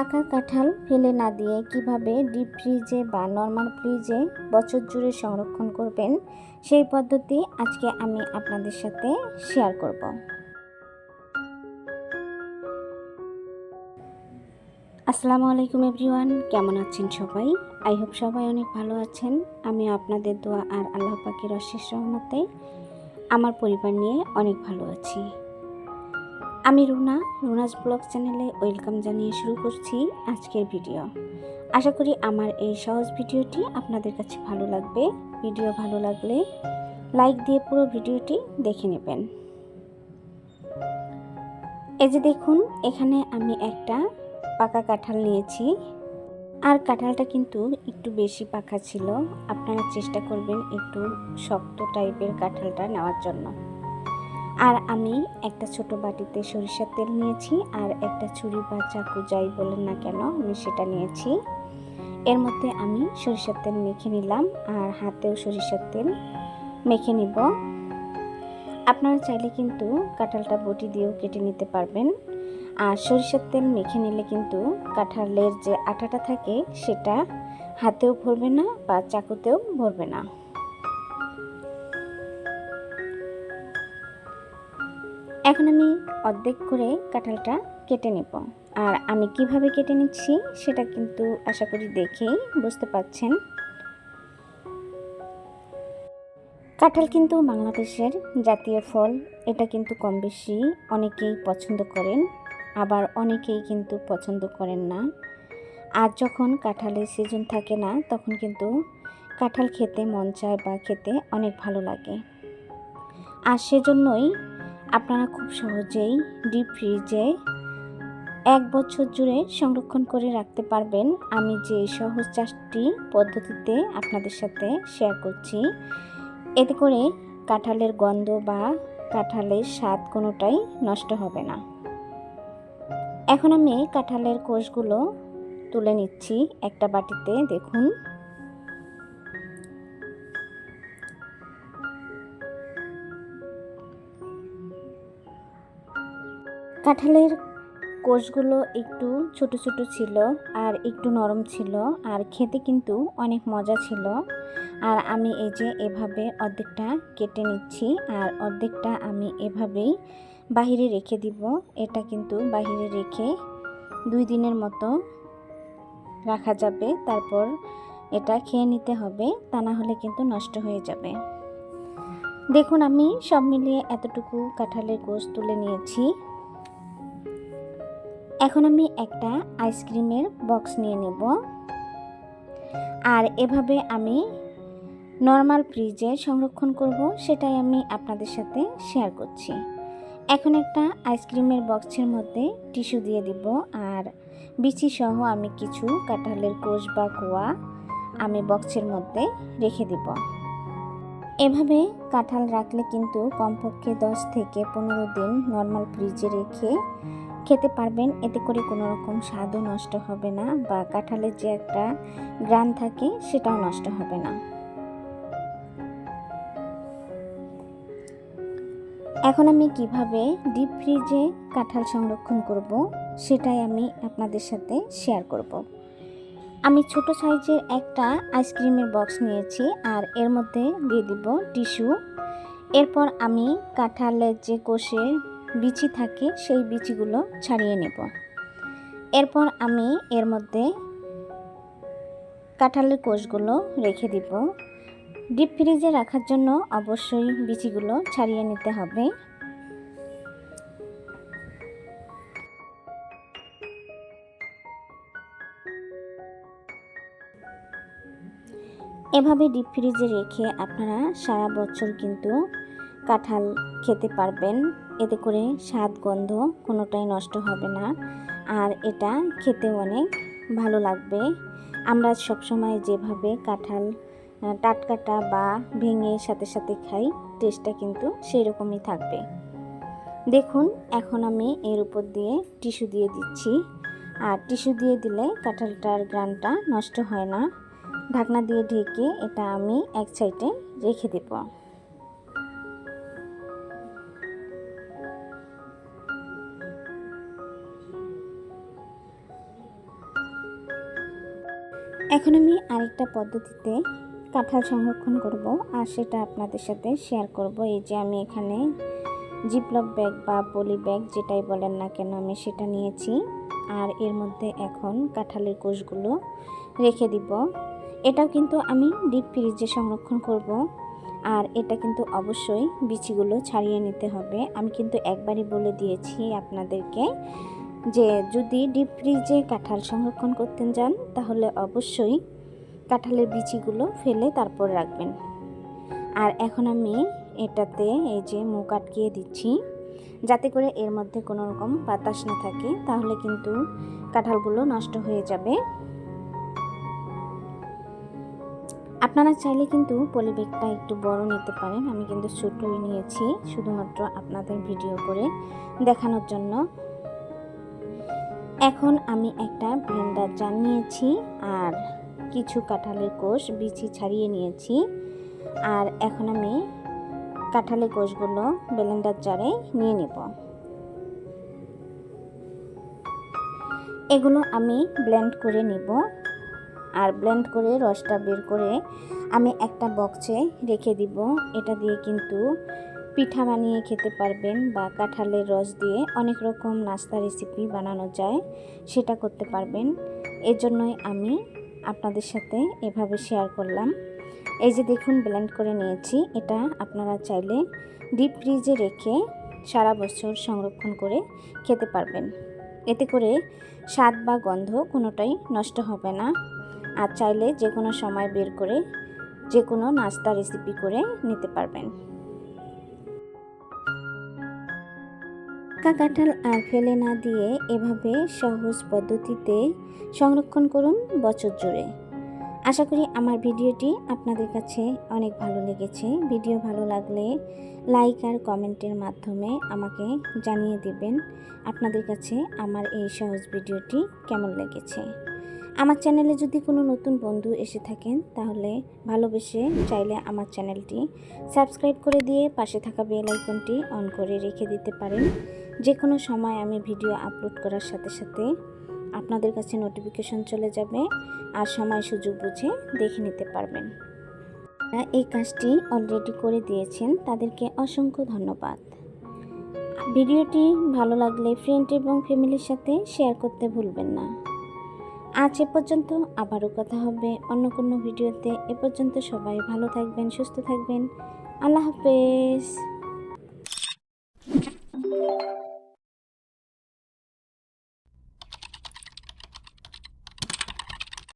পাকা কাঁঠাল ফেলে না দিয়ে কীভাবে ডিপ ফ্রিজে বা নর্মাল ফ্রিজে বছর জুড়ে সংরক্ষণ করবেন, সেই পদ্ধতি আজকে আমি আপনাদের সাথে শেয়ার করব। আসসালামু আলাইকুম এভরিওয়ান, কেমন আছেন সবাই? আই হোপ সবাই অনেক ভালো আছেন। আমি আপনাদের দোয়া আর আল্লাহ পাকের অশেষ রহমতে আমার পরিবার নিয়ে অনেক ভালো আছি। আমি রুনা, রুনাস ব্লগ চ্যানেলে ওয়েলকাম জানিয়ে শুরু করছি আজকের ভিডিও। আশা করি আমার এই সহজ ভিডিওটি আপনাদের কাছে ভালো লাগবে। ভিডিও ভালো লাগলে লাইক দিয়ে পুরো ভিডিওটি দেখে নেবেন। এই যে দেখুন, এখানে আমি একটা পাকা কাঁঠাল নিয়েছি। আর কাঁঠালটা কিন্তু একটু বেশি পাকা ছিল। আপনারা চেষ্টা করবেন একটু শক্ত টাইপের কাঁঠালটা নেওয়ার জন্য। আর আমি একটা ছোট বাটিতে সরিষার তেল নিয়েছি আর একটা ছুরি বা চাকু যাই বলেন না কেন, আমি সেটা নিয়েছি। এর মধ্যে আমি সরিষার তেল মেখে নিলাম আর হাতেও সরিষার তেল মেখে নিব। আপনারা চাইলে কিন্তু কাঁঠালটা বটি দিয়েও কেটে নিতে পারবেন। আর সরিষার তেল মেখে নিলে কিন্তু কাঁঠালের যে আটাটা থাকে সেটা হাতেও ভরবে না বা চাকুতেও ভরবে না। এখন আমি অর্ধেক করে কাঁঠালটা কেটে নেব। আর আমি কীভাবে কেটে নিচ্ছি সেটা কিন্তু আশা করি দেখেই বুঝতে পাচ্ছেন কাঁঠাল কিন্তু বাংলাদেশের জাতীয় ফল, এটা কিন্তু কম বেশি অনেকেই পছন্দ করেন, আবার অনেকেই কিন্তু পছন্দ করেন না। আর যখন কাঁঠালের সিজন থাকে না, তখন কিন্তু কাঁঠাল খেতে মন চায় বা খেতে অনেক ভালো লাগে। আর সেজন্যই আপনারা খুব সহজেই ডিপ ফ্রিজে এক বছর জুড়ে সংরক্ষণ করে রাখতে পারবেন। আমি যে সহজ চাষটি পদ্ধতিতে আপনাদের সাথে শেয়ার করছি, এতে করে কাঁঠালের গন্ধ বা কাঁঠালের স্বাদ কোনোটাই নষ্ট হবে না। এখন আমি কাঁঠালের কোষগুলো তুলে নিচ্ছি একটা বাটিতে। দেখুন কাঁঠালের কোষগুলো একটু ছোট ছোট ছিল আর একটু নরম ছিল আর খেতে কিন্তু অনেক মজা ছিল। আর আমি এই যে এভাবে অর্ধেকটা কেটে নিচ্ছি আর অর্ধেকটা আমি এভাবেই বাহিরে রেখে দিব। এটা কিন্তু বাহিরে রেখে দুই দিনের মতো রাখা যাবে। তারপর এটা খেয়ে নিতে হবে, তা না হলে কিন্তু নষ্ট হয়ে যাবে। দেখুন আমি সব মিলিয়ে এতটুকু কাঁঠালের গোশ তুলে নিয়েছি। এখন আমি একটা আইসক্রিমের বক্স নিয়ে নেব। আর এভাবে আমি নর্মাল ফ্রিজে সংরক্ষণ করব, সেটাই আমি আপনাদের সাথে শেয়ার করছি। এখন একটা আইসক্রিমের বক্সের মধ্যে টিস্যু দিয়ে দিব, আর বিচি সহ আমি কিছু কাঁঠালের কোষ বা কোয়া আমি বক্সের মধ্যে রেখে দিব। এভাবে কাঁঠাল রাখলে কিন্তু কমপক্ষে দশ থেকে পনেরো দিন নর্মাল ফ্রিজে রেখে খেতে পারবেন, এতে করে কোনো রকম স্বাদও নষ্ট হবে না বা কাঁঠালের যে একটা গ্রান থাকে সেটাও নষ্ট হবে না। এখন আমি কীভাবে ডিপ ফ্রিজে কাঁঠাল সংরক্ষণ করব সেটাই আমি আপনাদের সাথে শেয়ার করব। আমি ছোট সাইজের একটা আইসক্রিমের বক্স নিয়েছি আর এর মধ্যে দিয়ে দিব টিস্যু এরপর আমি কাঁঠালের যে কোষে বিচি থাকে, সেই বিচিগুলো ছাড়িয়ে নেব। এরপর আমি এর মধ্যে কাঁঠালের কোষগুলো রেখে দিব। ডিপ ফ্রিজে রাখার জন্য অবশ্যই বিচিগুলো ছাড়িয়ে নিতে হবে। এভাবে ডিপ ফ্রিজে রেখে আপনারা সারা বছর কিন্তু কাঁঠাল খেতে পারবেন। এতে করে স্বাদ, গন্ধ কোনোটাই নষ্ট হবে না। আর এটা খেতে অনেক ভালো লাগবে। আমরা সবসময় যেভাবে কাঁঠাল টাটকাটা বা ভেঙে সাথে সাথে খাই টেস্টটা কিন্তু সেই রকমই থাকবে। দেখুন, এখন আমি এর উপর দিয়ে টিস্যু দিয়ে দিচ্ছি। আর টিস্যু দিয়ে দিলে কাঁঠালটার গ্রানটা নষ্ট হয় না। ঢাকনা দিয়ে ঢেকে এটা আমি এক সাইডে রেখে দেবো। এখন আমি আরেকটা পদ্ধতিতে কাঁঠাল সংরক্ষণ করব আর সেটা আপনাদের সাথে শেয়ার করব। এই যে আমি এখানে জিপলক ব্যাগ বা পলি ব্যাগ যেটাই বলেন না কেন আমি সেটা নিয়েছি আর এর মধ্যে এখন কাঁঠালের কোষগুলো রেখে দিব। এটাও কিন্তু আমি ডিপ ফ্রিজে সংরক্ষণ করব আর এটা কিন্তু অবশ্যই বিচিগুলো ছাড়িয়ে নিতে হবে। আমি কিন্তু একবারই বলে দিয়েছি আপনাদেরকে যে যদি ডিপ ফ্রিজে কাঁঠাল সংরক্ষণ করতে যান, তাহলে অবশ্যই কাঁঠালের বিচিগুলো ফেলে তারপর রাখবেন। আর এখন আমি এটাতে এই যে মুখ আটকিয়ে দিচ্ছি, যাতে করে এর মধ্যে কোনো রকম বাতাস না থাকে, তাহলে কিন্তু কাঁঠালগুলো নষ্ট হয়ে যাবে। আপনারা চাইলে কিন্তু পলিব্যাগটা একটু বড় নিতে পারেন, আমি কিন্তু ছোটোই নিয়েছি, শুধুমাত্র আপনাদের ভিডিও করে দেখানোর জন্য। এখন আমি একটা ব্লেন্ডার জার নিয়েছি আর কিছু কাঁঠালের কোষ বিচি ছাড়িয়ে নিয়েছি। আর এখন আমি কাঁঠালের কোষগুলো ব্লেন্ডার জারে নিয়ে নেব। এগুলো আমি ব্লেন্ড করে নিব। আর ব্লেন্ড করে রসটা বের করে আমি একটা বক্সে রেখে দিব। এটা দিয়ে কিন্তু পিঠা বানিয়ে খেতে পারবেন বা কাঁঠালের রস দিয়ে অনেক রকম নাস্তা রেসিপি বানানো যায়, সেটা করতে পারবেন। এর জন্যই আমি আপনাদের সাথে এভাবে শেয়ার করলাম। এই যে দেখুন ব্লেন্ড করে নিয়েছি। এটা আপনারা চাইলে ডিপ ফ্রিজে রেখে সারা বছর সংরক্ষণ করে খেতে পারবেন। এতে করে স্বাদ বা গন্ধ কোনোটাই নষ্ট হবে না। আর চাইলে যে কোনো সময় বের করে যে কোনো নাস্তা রেসিপি করে নিতে পারবেন। পাকা কাঁঠাল আর ফেলে না দিয়ে এভাবে সহজ পদ্ধতিতে সংরক্ষণ করুন বছর জুড়ে। আশা করি আমার ভিডিওটি আপনাদের কাছে অনেক ভালো লেগেছে। ভিডিও ভালো লাগলে লাইক আর কমেন্টের মাধ্যমে আমাকে জানিয়ে দিবেন আপনাদের কাছে আমার এই সহজ ভিডিওটি কেমন লেগেছে। আমার চ্যানেলে যদি কোনো নতুন বন্ধু এসে থাকেন, তাহলে ভালোবেসে চাইলে আমার চ্যানেলটি সাবস্ক্রাইব করে দিয়ে পাশে থাকা বেল আইকনটি অন করে রেখে দিতে পারেন। যে কোনো সময় আমি ভিডিও আপলোড করার সাথে সাথে আপনাদের কাছে নোটিফিকেশন চলে যাবে আর সময় সুযোগ বুঝে দেখে নিতে পারবেন। যারা এই কাজটি অলরেডি করে দিয়েছেন, তাদেরকে অসংখ্য ধন্যবাদ। ভিডিওটি ভালো লাগলে ফ্রেন্ড এবং ফ্যামিলির সাথে শেয়ার করতে ভুলবেন না। আজ এ পর্যন্ত আবারও কথা হবে অন্য কোনো ভিডিওতে। এ পর্যন্ত সবাই ভালো থাকবেন, সুস্থ থাকবেন। আল্লাহ হাফেজ।